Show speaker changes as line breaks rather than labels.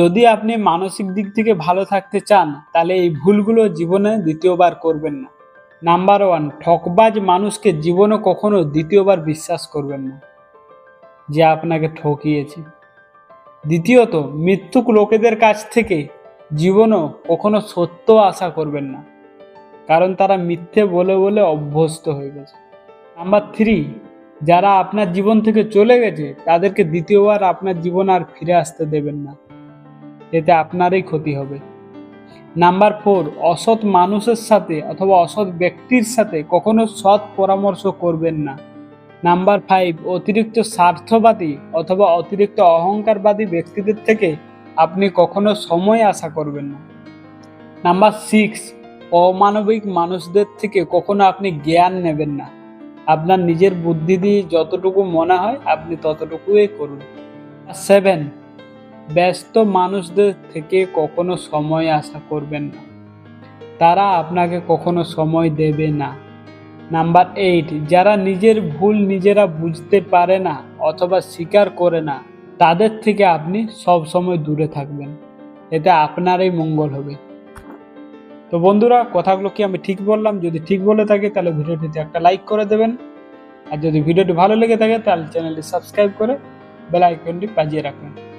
যদি আপনি মানসিক দিক থেকে ভালো থাকতে চান, তাহলে এই ভুলগুলো জীবনে দ্বিতীয়বার করবেন না। নাম্বার ওয়ান ঠকবাজ মানুষকে জীবনে কখনো দ্বিতীয়বার বিশ্বাস করবেন না, যে আপনাকে ঠকিয়েছে। দ্বিতীয়ত, মৃত্যুক লোকেদের কাছ থেকে জীবনও কখনো সত্য আশা করবেন না, কারণ তারা মিথ্যে বলে বলে অভ্যস্ত হয়ে গেছে। নাম্বার থ্রি যারা আপনার জীবন থেকে চলে গেছে, তাদেরকে দ্বিতীয়বার আপনার জীবন আর ফিরে আসতে দেবেন না। এতে আপনারই ক্ষতি হবে। নাম্বার ফোর, অসৎ মানুষের সাথে অথবা অসৎ ব্যক্তির সাথে কখনো সৎ পরামর্শ করবেন না। নাম্বার ফাইভ, অতিরিক্ত স্বার্থবাদী অথবা অতিরিক্ত অহংকারবাদী ব্যক্তিদের থেকে আপনি কখনো সময় আশা করবেন না। নাম্বার সিক্স, অমানবিক মানুষদের থেকে কখনো আপনি জ্ঞান নেবেন না। আপনার নিজের বুদ্ধি দিয়ে যতটুকু মনে হয় আপনি ততটুকুই করুন। সেভেন ব্যস্ত মানুষদের থেকে কখনো সময় আশা করবেন না। তারা আপনাকে কখনো সময় দেবে না। নাম্বার এইট, যারা নিজের ভুল নিজেরা বুঝতে পারে না অথবা স্বীকার করে না, তাদের থেকে আপনি সব সময় দূরে থাকবেন। এতে আপনারই মঙ্গল হবে। তো বন্ধুরা, কথাগুলো কি আমি ঠিক বললাম? যদি ঠিক বলে থাকি, তাহলে ভিডিওটিতে একটা লাইক করে দেবেন। আর যদি ভিডিওটি ভালো লেগে থাকে, তাহলে চ্যানেলটি সাবস্ক্রাইব করে বেল আইকনটি বাজিয়ে রাখবেন।